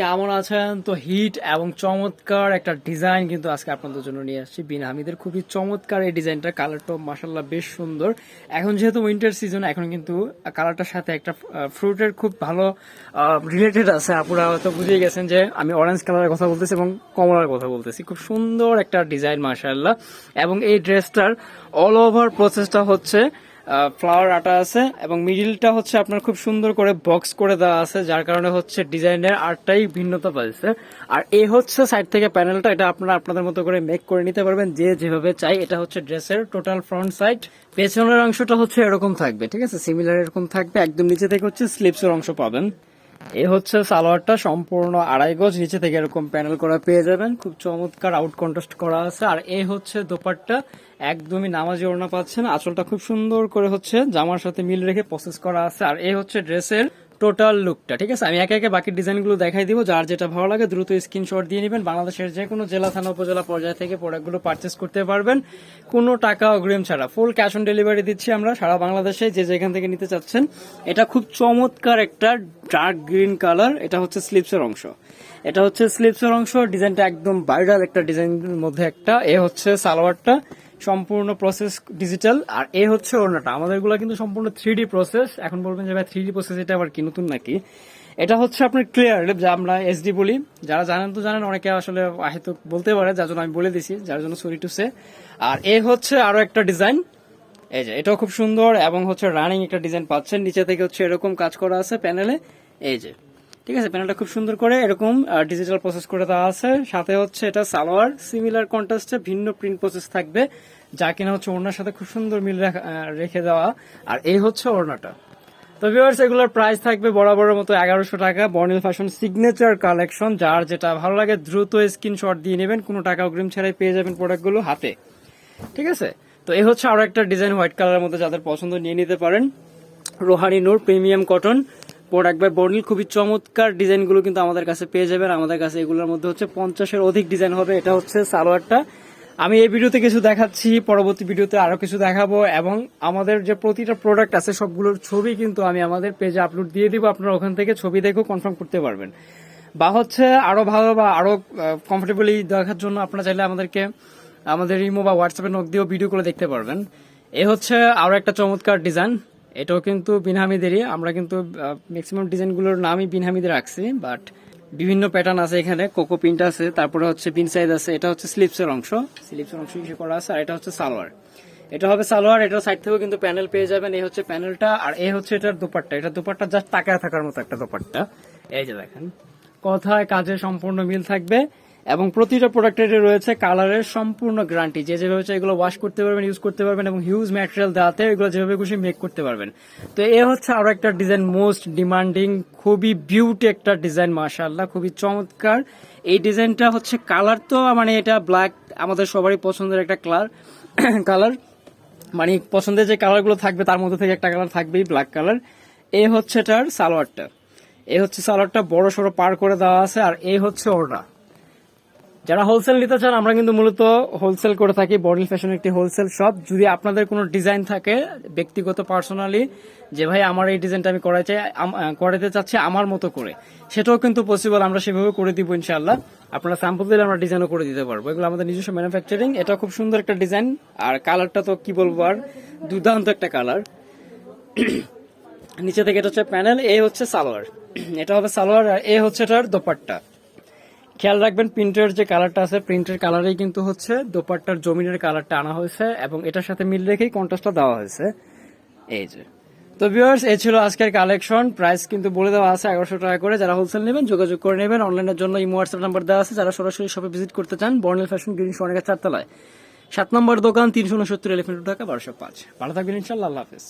কেমন আছেন? তো হিট এবং চমৎকার একটা ডিজাইন কিন্তু আজকে আপনাদের জন্য নিয়ে আসছি। বিন হামিদের খুবই চমৎকার এই ডিজাইনটা কালারটা মাসাল্লাহ বেশ সুন্দর। এখন যেহেতু উইন্টার সিজন এখন কিন্তু কালারটার সাথে একটা ফ্রুটের খুব ভালো রিলেটেড আছে। আপনারা হয়তো বুঝে গেছেন যে আমি অরেঞ্জ কালারের কথা বলতেছি এবং কমলার কথা বলতেছি। খুব সুন্দর একটা ডিজাইন মাসাল্লাহ এবং এই ড্রেসটার অল ওভার প্রসেসটা হচ্ছে ফ্লাওয়ার আটা আছে এবং মিডিলটা হচ্ছে আপনার খুব সুন্দর করে বক্স করে দেওয়া আছে, যার কারণে হচ্ছে ডিজাইনের আর্টটাই ভিন্নতা পাইছে। আর এ হচ্ছে সাইড থেকে প্যানেলটা এটা আপনারা আপনাদের মতো করে মেক করে নিতে পারবেন যে যেভাবে চাই। এটা হচ্ছে ড্রেসের টোটাল ফ্রন্ট সাইড পেছনের অংশটা হচ্ছে এরকম থাকবে, ঠিক আছে? সিমিলার এরকম থাকবে। একদম নিচে থেকে হচ্ছে স্লিপসের অংশ পাবেন। এই হচ্ছে সালোয়ারটা সম্পূর্ণ আড়াই গজ নিচে থেকে এরকম প্যানেল করা পেয়ে যাবেন। খুব চমৎকার আউট কন্ট্রাস্ট করা আছে। আর এ হচ্ছে দোপারটা একদমই নামাজি ওড়না পাচ্ছেন। আঁচলটা খুব সুন্দর করে হচ্ছে জামার সাথে মিল রেখে প্রসেস করা আছে। আর এ হচ্ছে ড্রেসের টোটাল লুকটা, ঠিক আছে? আমি একে একে বাকি ডিজাইনগুলো দেখাই দিব, যার যেটা ভালো লাগে দ্রুত স্ক্রিনশট দিয়ে নেবেন। বাংলাদেশের যে কোনো জেলা, থানা, উপজেলা পর্যায় থেকে প্রোডাক্টগুলো পারচেস করতে পারবেন। কোনো টাকা অগ্রিম ছাড়া ফুল ক্যাশ অন ডেলিভারি দিচ্ছি আমরা সারা বাংলাদেশে, যে যেখান থেকে নিতে চাচ্ছেন। এটা খুব চমৎকার একটা ডার্ক গ্রিন কালার এটা হচ্ছে স্লিপসের অংশ। এটা হচ্ছে স্লিপসের অংশ, ডিজাইনটা একদম ভাইরাল একটা ডিজাইনের মধ্যে একটা, এ হচ্ছে সালোয়ারটা। সম্পূর্ণ প্রসেস ডিজিটাল আর এ হচ্ছে ওড়নাটা। আমাদেরগুলো কিন্তু সম্পূর্ণ থ্রি প্রসেস এখন বলবেন যে, ভাই থ্রি প্রসেস এটা আবার কি, নতুন নাকি? এটা হচ্ছে আপনার ক্লিয়ার যা আমরা এসডি বলি। যারা জানেন তো জানেন, অনেকে আসলে হয়তো বলতে পারে, যার জন্য আমি বলে দিছি, যার জন্য সরি টু সে আর এ হচ্ছে আরও একটা ডিজাইন এই যে, এটাও খুব সুন্দর, এবং হচ্ছে রানিং একটা ডিজাইন পাচ্ছেন। নিচে থেকে হচ্ছে এরকম কাজ করা আছে প্যানেলে এই যে ঠিক আছে প্যানেলটা খুব সুন্দর করে এরকম ডিজিটাল প্রসেস করে দেওয়া আছে। সাথে হচ্ছে এটা সালোয়ার সিমিলার কন্ট্রাস্টে ভিন্ন প্রিন্ট প্রসেস থাকবে, যা কিনা হচ্ছে ওড়নার সাথে খুব সুন্দর মিল রেখে দেওয়া। আর এই হচ্ছে ওড়নাটা। তো ভিউয়ার্স এগুলোর প্রাইস থাকবে বরাবরের মতো এগারোশো টাকা বর্নিল ফ্যাশন সিগনেচার কালেকশন যার যেটা ভালো লাগে, দ্রুত স্ক্রিনশট দিয়ে নেবেন, কোনো টাকা অগ্রিম ছাড়াই পেয়ে যাবেন প্রোডাক্টগুলো হাতে। ঠিক আছে? তো এই হচ্ছে আরও একটা ডিজাইন হোয়াইট কালারের মধ্যে যাদের পছন্দ, নিয়ে নিতে পারেন। Rohani Noor premium cotton product by Barnil খুবই চমৎকার ডিজাইনগুলো কিন্তু আমাদের কাছে পেয়ে যাবেন। আমাদের কাছে এগুলোর মধ্যে হচ্ছে পঞ্চাশের অধিক ডিজাইন হবে, এটা হচ্ছে সালোয়ারটা। আমি এই ভিডিওতে কিছু দেখাচ্ছি, পরবর্তী ভিডিওতে আরও কিছু দেখাবো এবং আমাদের যে প্রতিটা প্রোডাক্ট আছে, সবগুলোর ছবি কিন্তু আমি আমাদের পেজে আপলোড দিয়ে দিব। আপনারা ওখান থেকে ছবি দেখেও কনফার্ম করতে পারবেন। বা হচ্ছে আরও ভালো বা আরও কমফোর্টেবলি দেখার জন্য আপনারা চাইলে আমাদেরকে, আমাদের ইমো বা হোয়াটসঅ্যাপে নক দিয়েও ভিডিও করে দেখতে পারবেন। এ হচ্ছে আরও একটা চমৎকার ডিজাইন এটাও কিন্তু বিনহামিদেরই আমরা কিন্তু ম্যাক্সিমাম ডিজাইনগুলোর নামই বিনহামিদের রাখছি বাট বিভিন্ন প্যাটার্ন আছে এখানে। কোকো প্রিন্ট আছে, তারপরে হচ্ছে পিন সাইজ আছে। এটা হচ্ছে স্লিপসের অংশ। স্লিপসের অংশ ইসে করা আছে, আর এটা হচ্ছে সালোয়ার। এটা হবে সালোয়ার, এটা সাইড থেকেও কিন্তু প্যানেল পেয়ে যাবেন। এই হচ্ছে প্যানেলটা আর এই হচ্ছে এটার দোপাট্টা। এটা দোপাট্টা জাস্ট তাকায় থাকার মতো একটা দোপাট্টা। এই যে দেখেন, কথায় কাজে সম্পূর্ণ মিল থাকবে। এবং প্রতিটা প্রোডাক্টের রয়েছে কালারের সম্পূর্ণ গ্যারান্টি। যে যেভাবে চাই এগুলো ওয়াশ করতে পারবেন ইউজ করতে পারবেন এবং হিউজ ম্যাটেরিয়াল দেওয়াতে এগুলো যেভাবে খুশি মেক করতে পারবেন। তো এ হচ্ছে আরও একটা ডিজাইন মোস্ট ডিমান্ডিং খুবই বিউটি একটা ডিজাইন মাশাআল্লাহ, খুবই চমৎকার। এই ডিজাইনটা হচ্ছে কালার তো মানে এটা ব্ল্যাক আমাদের সবারই পছন্দের একটা কালার কালার মানে পছন্দের যে কালারগুলো থাকবে, তার মধ্যে থেকে একটা কালার থাকবেই ব্ল্যাক কালার এ হচ্ছে এটার সালোয়ারটা। এ হচ্ছে সালোয়ারটা বড় সড়ো পার করে দেওয়া আছে, আর এ হচ্ছে ওটা যারা হোলসেল নিতে চান, আমরা কিন্তু মূলত হোলসেল করে থাকি। বডি ফ্যাশন একটি হোলসেল শপ যদি আপনাদের কোনো ডিজাইন থাকে, ব্যক্তিগত পার্সোনালি যে ভাই আমার এই ডিজাইনটা আমি করাই চাই করাতে চাচ্ছি আমার মতো করে, সেটাও কিন্তু পসিবল আমরা সেভাবে করে দিব ইনশাল্লাহ আপনারা স্যাম্পল দিলে আমরা ডিজাইনও করে দিতে পারব। এগুলো আমাদের নিজস্ব ম্যানুফ্যাকচারিং এটা খুব সুন্দর একটা ডিজাইন আর কালারটা তো কি বলব আর, দুর্দান্ত একটা কালার নিচে থেকে এটা হচ্ছে প্যানেল এ হচ্ছে সালোয়ার। এটা হবে সালোয়ার আর এ হচ্ছে এটার দোপাট্টা। খেয়াল রাখবেন প্রিন্টের যে কালারটা আছে প্রিন্টের কালারেই কিন্তু হচ্ছে দোপাট্টার জমিনের কালারটা আনা হয়েছে এবং এটার সাথে মিল রেখেই কন্ট্রাস্টটা দেওয়া হয়েছে। এই যে। তো ভিউয়ার্স এই ছিল আজকের কালেকশন প্রাইস কিন্তু বলে দেওয়া আছে এগারোশো টাকা করে। যারা হোলসেল নেবেন, যোগাযোগ করে নেবেন। অনলাইনের জন্য ইমো হোয়াটসঅ্যাপ নাম্বার দেওয়া আছে। যারা সরাসরি শপে ভিজিট করতে চান বর্ণেল ফ্যাশন গ্রিন সোনাগার চারতলায়। সাত নম্বর দোকান, তিনশো উনসত্তর এলিফেন্ট টাকা বারোশো পাঁচ। ভালো থাকবেন ইনশাল্লাহ আল্লাহ হাফেজ।